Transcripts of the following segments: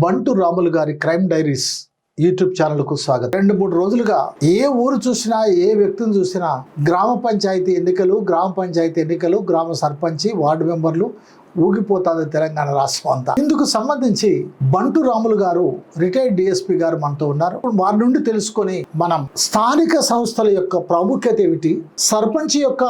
బంటు రాములు గారి crime diaries YouTube ఛానల్కు స్వాగతం. రెండు మూడు రోజులుగా ఏ ఊరు చూసినా ఏ వ్యక్తిని చూసినా గ్రామ పంచాయతీ ఎన్నికలు గ్రామ పంచాయతీ ఎన్నికలు గ్రామ సర్పంచి వార్డు మెంబర్లు ఊగిపోతుంది తెలంగాణ రాష్ట్రం అంతా. ఇందుకు సంబంధించి బంటు రాములు గారు రిటైర్డ్ డిఎస్పీ గారు మనతో ఉన్నారు. ఇప్పుడు వారి నుండి తెలుసుకొని మనం స్థానిక సంస్థల యొక్క ప్రాముఖ్యత ఏమిటి సర్పంచ్ యొక్క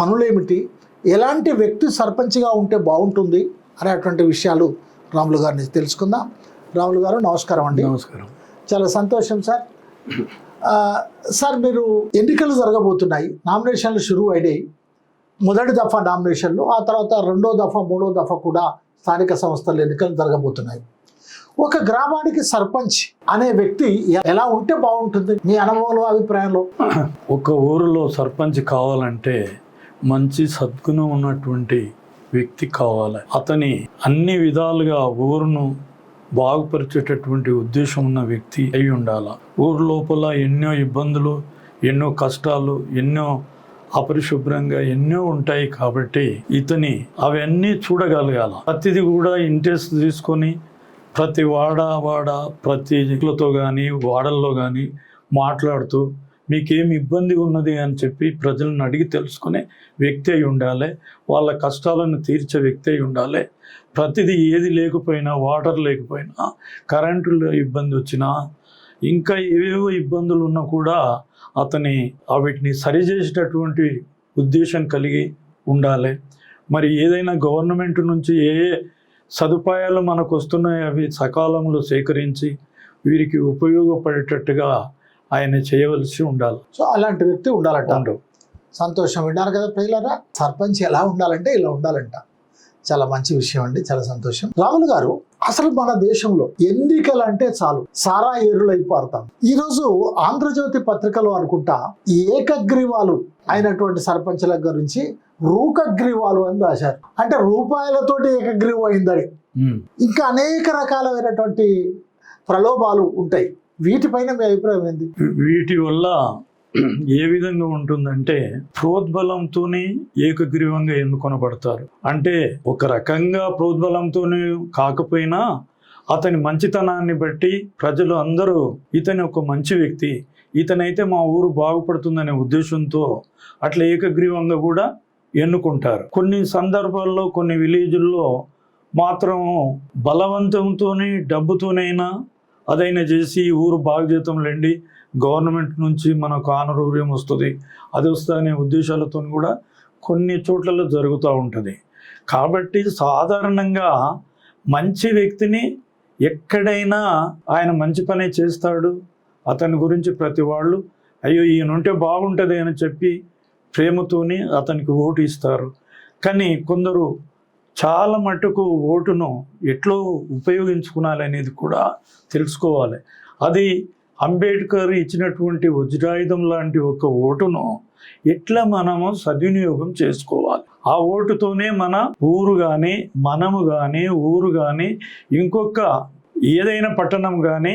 పనులేమిటి ఎలాంటి వ్యక్తి సర్పంచ్గా ఉంటే బాగుంటుంది అనేటువంటి విషయాలు రాములు గారి నుంచి తెలుసుకుందాం. రాములు గారు నమస్కారం అండి. నమస్కారం. చాలా సంతోషం సార్. సార్ మీరు ఎన్నికలు జరగబోతున్నాయి. నామినేషన్లు షురూ అయినాయి. మొదటి దఫా నామినేషన్లు ఆ తర్వాత రెండో దఫా మూడో దఫా కూడా స్థానిక సంస్థల ఎన్నికలు జరగబోతున్నాయి. ఒక గ్రామానికి సర్పంచ్ అనే వ్యక్తి ఎలా ఉంటే బాగుంటుంది? మీ అనుభవంలో అభిప్రాయంలో? ఒక ఊరిలో సర్పంచ్ కావాలంటే మంచి సద్గుణం ఉన్నటువంటి వ్యక్తి కావాలి. అతని అన్ని విధాలుగా ఊరును బాగుపరిచేటటువంటి ఉద్దేశం ఉన్న వ్యక్తి అయి ఉండాలి. ఊరు లోపల ఎన్నో ఇబ్బందులు ఎన్నో కష్టాలు ఎన్నో అపరిశుభ్రంగా ఎన్నో ఉంటాయి కాబట్టి ఇతని అవన్నీ చూడగలగాల. ప్రతిది కూడా ఇంట్రెస్ట్ తీసుకొని ప్రతి వాడ వాడ ప్రతి ఇంట్లతో కానీ వాడల్లో కానీ మాట్లాడుతూ మీకేమి ఇబ్బంది ఉన్నది అని చెప్పి ప్రజలను అడిగి తెలుసుకునే వ్యక్తి అయి ఉండాలి. వాళ్ళ కష్టాలను తీర్చే వ్యక్తి అయి ఉండాలి. ప్రతిదీ ఏది లేకపోయినా వాటర్ లేకపోయినా కరెంటు ఇబ్బంది వచ్చినా ఇంకా ఏవేవో ఇబ్బందులు ఉన్నా కూడా అతని వాటిని వీటిని సరిచేసేటటువంటి ఉద్దేశం కలిగి ఉండాలి. మరి ఏదైనా గవర్నమెంట్ నుంచి ఏ ఏ సదుపాయాలు మనకు వస్తున్నాయి అవి సకాలంలో సేకరించి వీరికి ఉపయోగపడేటట్టుగా ఆయన చేయవలసి ఉండాలి. సో అలాంటి వ్యక్తి ఉండాలంట. సంతోషం విన్నారు కదా ప్రజలారా సర్పంచ్ ఎలా ఉండాలంటే ఇలా ఉండాలంట. చాలా మంచి విషయం అండి చాలా సంతోషం. రాములు గారు అసలు మన దేశంలో ఎన్నికలు అంటే చాలు సారా ఏరులై పారుతాం ఈ రోజు ఆంధ్రజ్యోతి పత్రికలో అనుకుంటా ఏకగ్రీవాలు అయినటువంటి సర్పంచ్ల గురించి రూకగ్రీవాలు అని రాశారు. అంటే రూపాయలతోటి ఏకగ్రీవం అయిందని. ఇంకా అనేక రకాలైనటువంటి ప్రలోభాలు ఉంటాయి. వీటిపైన మీ అభిప్రాయం ఏంది? వీటి వల్ల ఏ విధంగా ఉంటుందంటే ప్రోద్బలంతోనే ఏకగ్రీవంగా ఎన్నుకొనబడతారు. అంటే ఒక రకంగా ప్రోద్బలంతోనే కాకపోయినా అతని మంచితనాన్ని బట్టి ప్రజలు అందరూ ఇతని ఒక మంచి వ్యక్తి ఇతనైతే మా ఊరు బాగుపడుతుందనే ఉద్దేశంతో అట్లా ఏకగ్రీవంగా కూడా ఎన్నుకుంటారు. కొన్ని సందర్భాల్లో కొన్ని విలేజుల్లో మాత్రం బలవంతంతోనే డబ్బుతోనైనా అదైనా చేసి ఈ ఊరు బాగు జీతంలేండి గవర్నమెంట్ నుంచి మనకు ఆనరూర్యం వస్తుంది. అది వస్తుందనే ఉద్దేశాలతో కూడా కొన్ని చోట్లలో జరుగుతూ ఉంటుంది. కాబట్టి సాధారణంగా మంచి వ్యక్తిని ఎక్కడైనా ఆయన మంచి పనే చేస్తాడు. అతని గురించి ప్రతి వాళ్ళు అయ్యో ఈయనుంటే బాగుంటుంది అని చెప్పి ప్రేమతోని అతనికి ఓటు ఇస్తారు. కానీ కొందరు చాలా మటుకు ఓటును ఎట్లో ఉపయోగించుకునాలనేది కూడా తెలుసుకోవాలి. అది అంబేద్కర్ ఇచ్చినటువంటి వజ్రాయుధం లాంటి ఒక ఓటును ఎట్లా మనము సద్వినియోగం చేసుకోవాలి? ఆ ఓటుతోనే మన ఊరు కానీ మనము కానీ ఊరు కానీ ఇంకొక ఏదైనా పట్టణం కానీ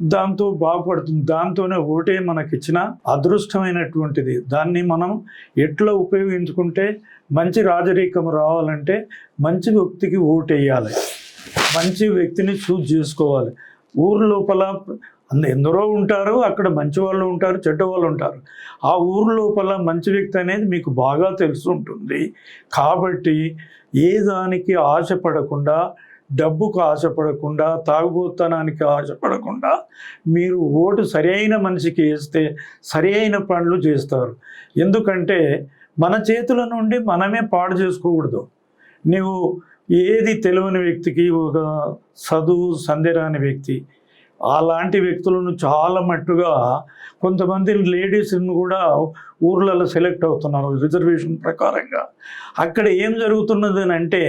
దాంతో బాగుపడుతుంది. దాంతోనే ఓటే మనకిచ్చిన అదృష్టమైనటువంటిది. దాన్ని మనం ఎట్లా ఉపయోగించుకుంటే మంచి రాజరీకం రావాలంటే మంచి వ్యక్తికి ఓటు వేయాలి మంచి వ్యక్తిని చూజ్ చేసుకోవాలి. ఊరు లోపల అంద ఎందరో ఉంటారు అక్కడ మంచి వాళ్ళు ఉంటారు చెడ్డ వాళ్ళు ఉంటారు. ఆ ఊరు లోపల మంచి వ్యక్తి అనేది మీకు బాగా తెలిసి ఉంటుంది. కాబట్టి ఏ దానికి ఆశపడకుండా డబ్బుకు ఆశపడకుండా తాగుబోతనానికి ఆశపడకుండా మీరు ఓటు సరైన మనిషికి వేస్తే సరి అయిన పనులు చేస్తారు. ఎందుకంటే మన చేతుల నుండి మనమే పాడు చేసుకోకూడదు. నీవు ఏది తెలియని వ్యక్తికి ఒక చదువు సందేరాని వ్యక్తి అలాంటి వ్యక్తులను చాలా మట్టుగా కొంతమంది లేడీస్ని కూడా ఊర్లలో సెలెక్ట్ అవుతున్నారు రిజర్వేషన్ ప్రకారంగా. అక్కడ ఏం జరుగుతున్నది అని అంటే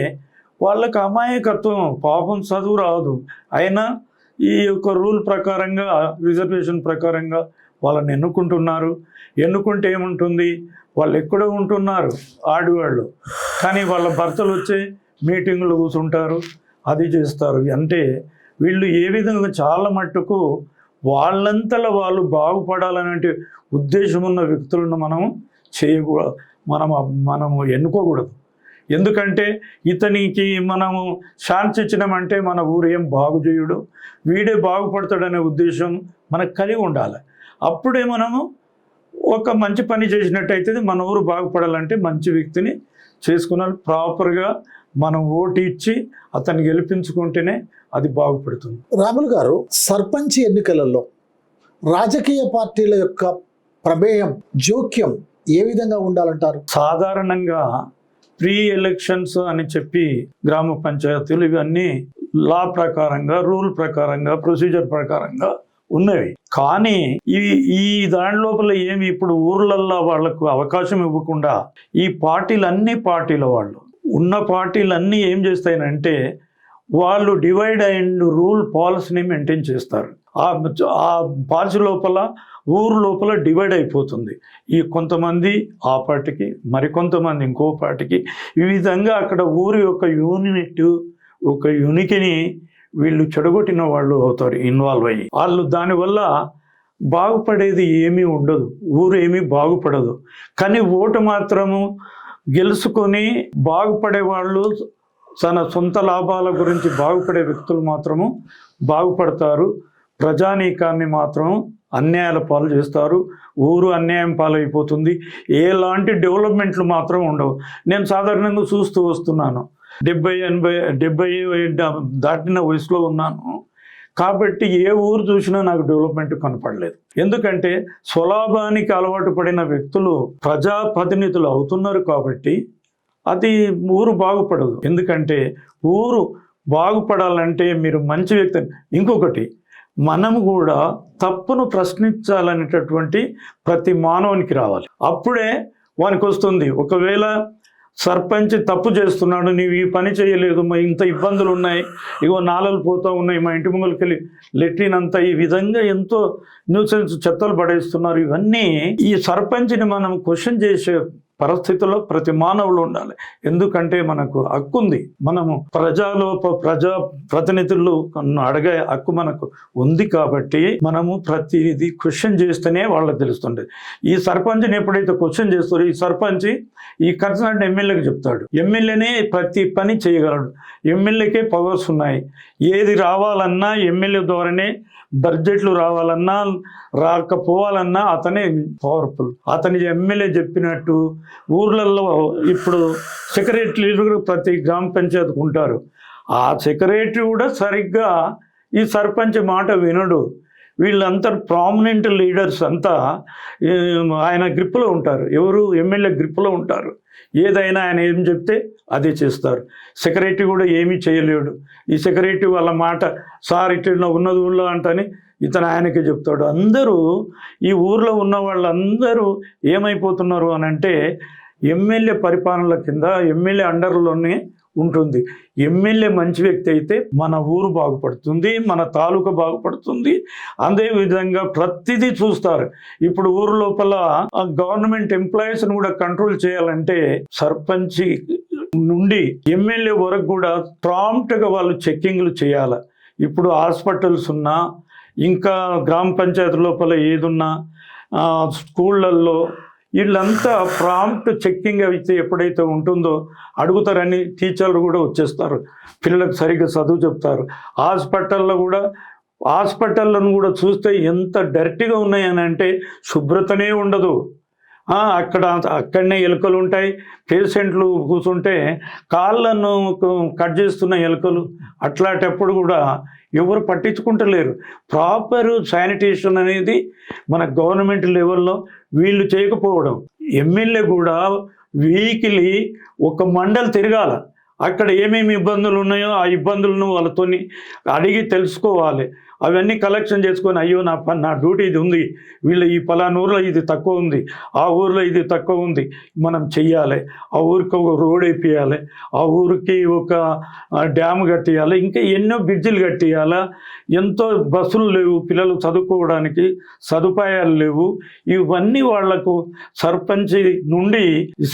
వాళ్ళకి అమాయకత్వం పాపం చదువు రాదు. అయినా ఈ యొక్క రూల్ ప్రకారంగా రిజర్వేషన్ ప్రకారంగా వాళ్ళని ఎన్నుకుంటున్నారు. ఎన్నుకుంటే ఏముంటుంది? వాళ్ళు ఎక్కడో ఉంటున్నారు ఆడవాళ్ళు. కానీ వాళ్ళ భర్తలు వచ్చే మీటింగులు కూర్చుంటారు అది చేస్తారు. అంటే వీళ్ళు ఏ విధంగా చాలా మట్టుకు వాళ్ళంతలో వాళ్ళు బాగుపడాలనే ఉద్దేశం ఉన్న వ్యక్తులను మనం చేయకూడదు మనం మనము ఎన్నుకోకూడదు. ఎందుకంటే ఇతనికి మనము ఛాన్స్ ఇచ్చినామంటే మన ఊరు ఏం బాగు చేయడు వీడే బాగుపడతాడనే ఉద్దేశం మనకు కలిగి ఉండాలి. అప్పుడే మనము ఒక మంచి పని చేసినట్టయితే మన ఊరు బాగుపడాలంటే మంచి వ్యక్తిని చేసుకున్నాను ప్రాపర్గా మనం ఓటు ఇచ్చి అతన్ని గెలిపించుకుంటేనే అది బాగుపడుతుంది. రాములు గారు సర్పంచ్ ఎన్నికలలో రాజకీయ పార్టీల యొక్క ప్రమేయం జోక్యం ఏ విధంగా ఉండాలంటారు? సాధారణంగా ప్రీ ఎలక్షన్స్ అని చెప్పి గ్రామ పంచాయతీలు ఇవన్నీ లా ప్రకారంగా రూల్ ప్రకారంగా ప్రొసీజర్ ప్రకారంగా ఉన్నవి. కానీ ఈ ఈ దాని లోపల ఏమి ఇప్పుడు ఊర్లల్లో వాళ్ళకు అవకాశం ఇవ్వకుండా ఈ పార్టీలు అన్ని పార్టీల వాళ్ళు. ఉన్న పార్టీలు అన్నీ ఏం చేస్తాయనంటే వాళ్ళు డివైడ్ అండ్ రూల్ పాలసీని మెయింటైన్ చేస్తారు. ఆ ఆ పాలసీ లోపల ఊరు లోపల డివైడ్ అయిపోతుంది. ఈ కొంతమంది ఆ పార్టీకి మరికొంతమంది ఇంకో పార్టీకి. ఈ విధంగా అక్కడ ఊరి యొక్క యూనిట్ ఒక యూనికిని వీళ్ళు చెడగొట్టిన వాళ్ళు అవుతారు ఇన్వాల్వ్ అయ్యి. వాళ్ళు దానివల్ల బాగుపడేది ఏమీ ఉండదు ఊరు ఏమీ బాగుపడదు. కానీ ఓటు మాత్రము గెలుచుకొని బాగుపడే వాళ్ళు తన సొంత లాభాల గురించి బాగుపడే వ్యక్తులు మాత్రము బాగుపడతారు. ప్రజానీకాన్ని మాత్రం అన్యాయాల పాలు చేస్తారు. ఊరు అన్యాయం పాలైపోతుంది. ఎలాంటి డెవలప్మెంట్లు మాత్రం ఉండవు. నేను సాధారణంగా చూస్తూ వస్తున్నాను. డెబ్బై ఎనభై డెబ్బై దాటిన వయసులో ఉన్నాను. కాబట్టి ఏ ఊరు చూసినా నాకు డెవలప్మెంట్ కనపడలేదు. ఎందుకంటే స్వలాభానికి అలవాటు పడిన వ్యక్తులు ప్రజాప్రతినిధులు అవుతున్నారు కాబట్టి అది ఊరు బాగుపడదు. ఎందుకంటే ఊరు బాగుపడాలంటే మీరు మంచి వ్యక్తి. ఇంకొకటి మనం కూడా తప్పును ప్రశ్నించాలనేటటువంటి ప్రతి మానవునికి రావాలి. అప్పుడే వానికి వస్తుంది ఒకవేళ సర్పంచ్ తప్పు చేస్తున్నాడు నీవు ఈ పని చేయలేదు మా ఇంత ఇబ్బందులు ఉన్నాయి ఇగో నాలలు పోతూ ఉన్నాయి మా ఇంటి ముంగలకి వెళ్ళి లెట్రిన్ అంతా ఈ విధంగా ఎంతో న్యూసెన్స్ చెత్తలు పడేస్తున్నారు. ఇవన్నీ ఈ సర్పంచ్ని మనం క్వశ్చన్ చేసే పరిస్థితుల్లో ప్రతి మానవులు ఉండాలి. ఎందుకంటే మనకు హక్కు ఉంది. మనము ప్రజాలోప ప్రజా ప్రతినిధులు అడిగే హక్కు మనకు ఉంది కాబట్టి మనము ప్రతిది క్వశ్చన్ చేస్తేనే వాళ్ళకి తెలుస్తుంది ఈ సర్పంచ్ని ఎప్పుడైతే క్వశ్చన్ చేస్తారో ఈ సర్పంచ్ ఈ కన్సర్న్ ఎమ్మెల్యేకి చెప్తాడు. ఎమ్మెల్యేనే ప్రతి పని చేయగలడు. ఎమ్మెల్యేకే పవర్స్ ఉన్నాయి. ఏది రావాలన్నా ఎమ్మెల్యే ద్వారానే బడ్జెట్లు రావాలన్నా రాకపోవాలన్నా అతనే పవర్ఫుల్ అతని ఎమ్మెల్యే చెప్పినట్టు ఊర్లలో ఇప్పుడు సెక్రటరీలు ప్రతి గ్రామ పంచాయతీకి ఉంటారు. ఆ సెక్రటరీ కూడా సరిగ్గా ఈ సర్పంచ్ మాట వినడు. వీళ్ళంతా ప్రామినెంట్ లీడర్స్ అంతా ఆయన గ్రిప్లో ఉంటారు. ఎవరు ఎమ్మెల్యే గ్రిప్లో ఉంటారు. ఏదైనా ఆయన ఏం చెప్తే అదే చేస్తారు. సెక్రటరీ కూడా ఏమీ చేయలేడు. ఈ సెక్రటరీ వాళ్ళ మాట సార్ ఇట్లా ఉన్నది ఊళ్ళో అంటని ఇతను ఆయనకి చెప్తాడు. అందరూ ఈ ఊర్లో ఉన్న వాళ్ళందరూ ఏమైపోతున్నారు అని అంటే ఎమ్మెల్యే పరిపాలనల కింద ఎమ్మెల్యే అండర్లోనే ఉంటుంది. ఎమ్మెల్యే మంచి వ్యక్తి అయితే మన ఊరు బాగుపడుతుంది మన తాలూకా బాగుపడుతుంది. అదే విధంగా ప్రతిదీ చూస్తారు. ఇప్పుడు ఊరు లోపల గవర్నమెంట్ ఎంప్లాయీస్ని కూడా కంట్రోల్ చేయాలంటే సర్పంచ్ నుండి ఎమ్మెల్యే వరకు కూడా ప్రాంప్ట్గా వాళ్ళు చెక్కింగ్లు చేయాలి. ఇప్పుడు హాస్పిటల్స్ ఉన్నా ఇంకా గ్రామ పంచాయతీ లోపల ఏదున్నా స్కూళ్ళల్లో వీళ్ళంతా ప్రాంప్ట్ చెక్కింగ్ అయితే ఎప్పుడైతే ఉంటుందో అడుగుతారని టీచర్లు కూడా వచ్చేస్తారు. పిల్లలకు సరిగ్గా చదువు చెప్తారు. హాస్పిటల్లో కూడా హాస్పిటల్లను కూడా చూస్తే ఎంత డర్టీగా ఉన్నాయని అంటే శుభ్రతనే ఉండదు. అక్కడ అక్కడనే ఎలుకలు ఉంటాయి. పేషెంట్లు కూర్చుంటే కాళ్ళను కట్ చేస్తున్న ఎలుకలు అట్లాంటప్పుడు కూడా ఎవరు పట్టించుకుంటలేరు. ప్రాపర్ శానిటేషన్ అనేది మన గవర్నమెంట్ లెవెల్లో వీళ్ళు చేయకపోవడం. ఎమ్మెల్యే కూడా వీక్లీ ఒక మండలి తిరగాల. అక్కడ ఏమేమి ఇబ్బందులు ఉన్నాయో ఆ ఇబ్బందులను వాళ్ళతోని అడిగి తెలుసుకోవాలి. అవన్నీ కలెక్షన్ చేసుకొని అయ్యో నా పని నా డ్యూటీ ఇది ఉంది. వీళ్ళ ఈ పలానూరులో ఊర్లో ఇది తక్కువ ఉంది. ఆ ఊర్లో ఇది తక్కువ ఉంది. మనం చెయ్యాలి. ఆ ఊరికి ఒక రోడ్ వేపియాలి ఆ ఊరికి ఒక డ్యామ్ కట్టియాలి ఇంకా ఎన్నో బ్రిడ్జిలు కట్టియాలా ఎంతో బస్సులు లేవు. పిల్లలు చదువుకోవడానికి సదుపాయాలు లేవు. ఇవన్నీ వాళ్ళకు సర్పంచి నుండి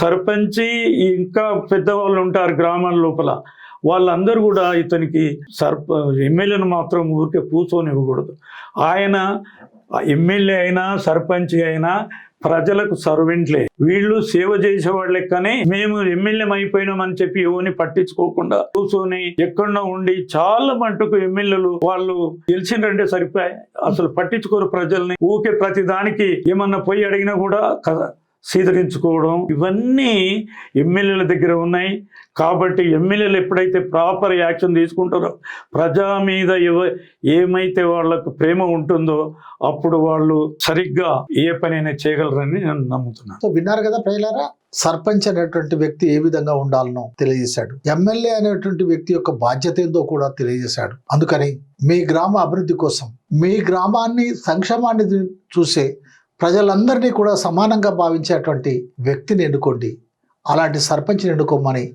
సర్పంచి ఇంకా పెద్దవాళ్ళు ఉంటారు గ్రామాల లోపల. వాళ్ళందరూ కూడా ఇతనికి సర్ప ఎమ్మెల్యేను మాత్రం ఊరికే కూర్చొనివ్వకూడదు. ఆయన ఎమ్మెల్యే అయినా సర్పంచ్ అయినా ప్రజలకు సర్వెంట్లే వీళ్ళు సేవ చేసే వాళ్ళే కానీ మేము ఎమ్మెల్యే అయిపోయినామని చెప్పి ఎవరిని పట్టించుకోకుండా కూర్చొని ఎక్కడో ఉండి చాలా మటుకు ఎమ్మెల్యేలు వాళ్ళు గెలిచిండ్రంటే సరిపోయి అసలు పట్టించుకోరు ప్రజల్ని. ఊకే ప్రతి దానికి ఏమన్నా పోయి అడిగినా కూడా క- ఇవన్నీ ఎమ్మెల్యేల దగ్గర ఉన్నాయి. కాబట్టి ఎమ్మెల్యేలు ఎప్పుడైతే ప్రాపర్ యాక్షన్ తీసుకుంటారో ప్రజా మీద ఎవ ఏమైతే వాళ్ళకు ప్రేమ ఉంటుందో అప్పుడు వాళ్ళు సరిగ్గా ఏ పనైనా చేయగలరని నేను నమ్ముతున్నాను. సో విన్నారు కదా ప్రజలారా? సర్పంచ్ అనేటువంటి వ్యక్తి ఏ విధంగా ఉండాలనో తెలియజేశాడు. ఎమ్మెల్యే అనేటువంటి వ్యక్తి యొక్క బాధ్యత ఏందో కూడా తెలియజేశాడు. అందుకని మీ గ్రామ అభివృద్ధి కోసం మీ గ్రామాన్ని సంక్షేమాన్ని చూసే ప్రజలందరినీ కూడా సమానంగా భావించేటువంటి వ్యక్తిని ఎన్నుకోండి. అలాంటి సర్పంచ్ని ఎన్నుకోమని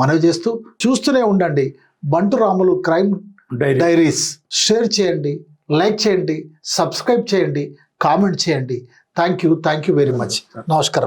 మనవి చేస్తూ చూస్తూనే ఉండండి. Bantu Ramulu crime diary diaries share చేయండి లైక్ చేయండి సబ్స్క్రైబ్ చేయండి కామెంట్ చేయండి. Thank you thank you very much. నమస్కారం.